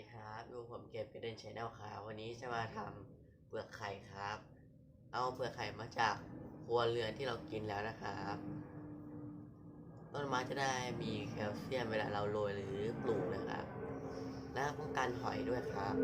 ดีครับดูผมเก็บไปเดินชแนลครับวันนี้จะมาทำเปลือกไข่ครับ เอาเปลือกไข่มาจากครัวเรือนที่เรากินแล้วนะครับ ต้นไม้จะได้มีแคลเซียมเวลาเราโรยหรือปลูกนะครับ และป้องกันหอยด้วยครับ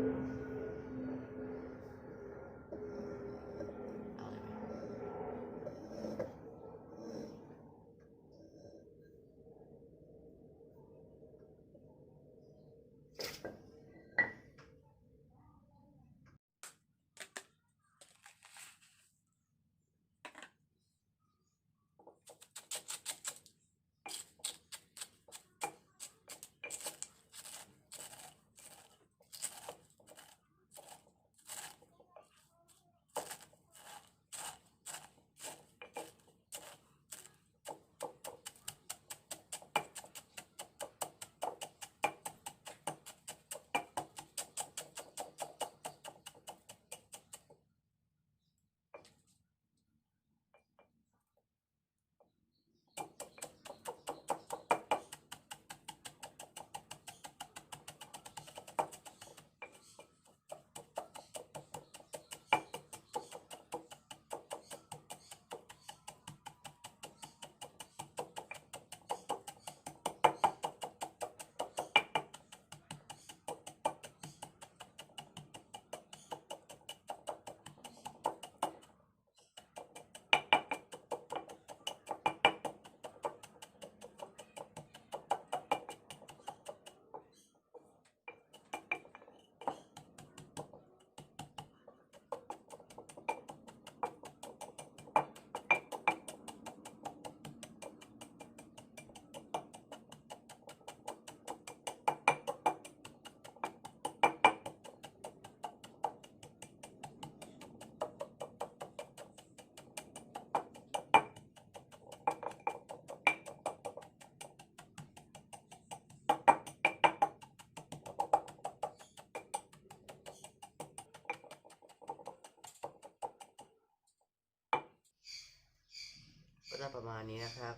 จะประมาณนี้นะครับ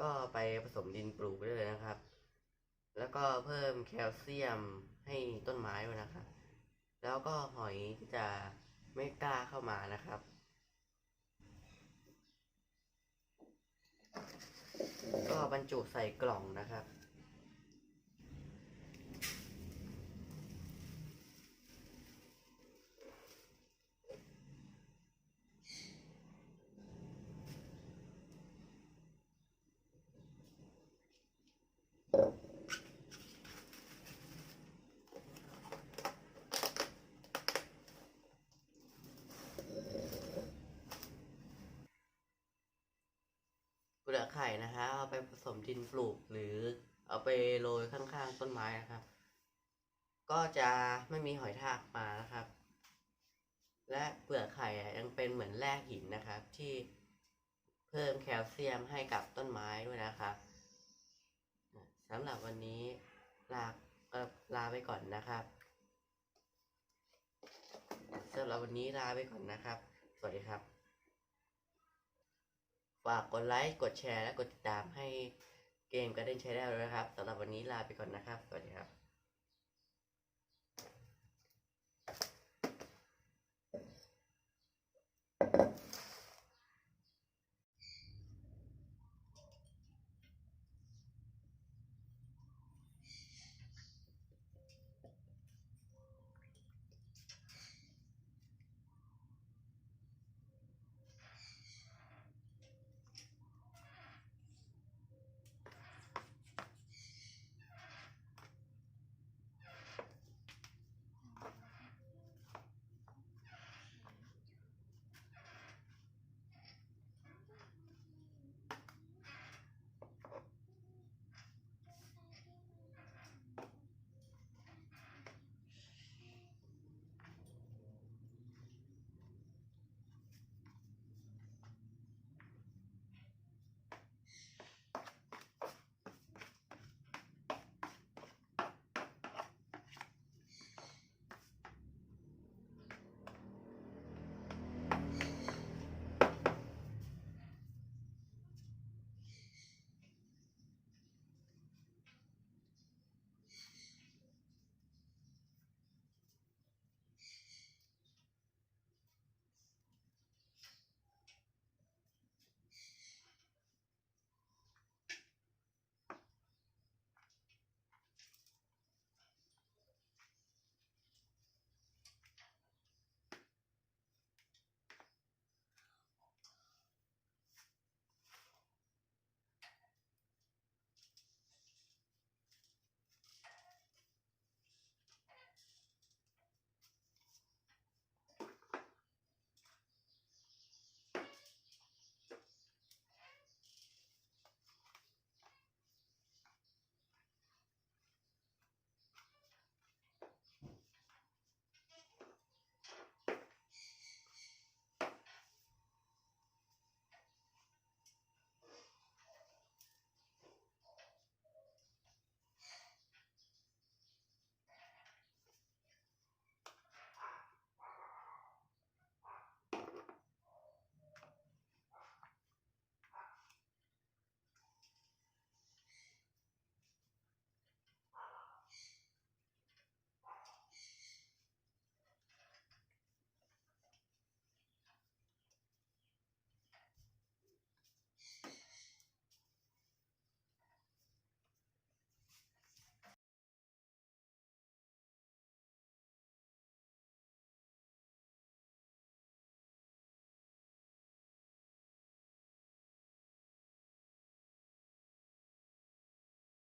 ก็ไปผสมดินปลูกได้เลยนะครับ แล้วก็เพิ่มแคลเซียมให้ต้นไม้ด้วยนะครับ แล้วก็หอยที่จะไม่กล้าเข้ามานะครับก็บรรจุใส่กล่องนะครับ ลือกไข่นะฮะเอาไปผสมดินปลูกหรือเอาไปโรยข้างๆต้นไม้นะครับ ก็จะไม่มีหอยทากมานะครับ และเปลือกไข่ยังเป็นเหมือนแร่หินนะครับ ที่เพิ่มแคลเซียมให้กับต้นไม้ด้วยนะครับสำหรับวันนี้ลาลาไปก่อนนะครับสำหรับวันนี้ลาไปก่อนนะครับ สวัสดีครับ ฝากกดไลค์กดแชร์และกดติดตามให้เกมการเล่นใช้ได้เลยนะครับสำหรับวันนี้ลาไปก่อนนะครับ สวัสดีครับ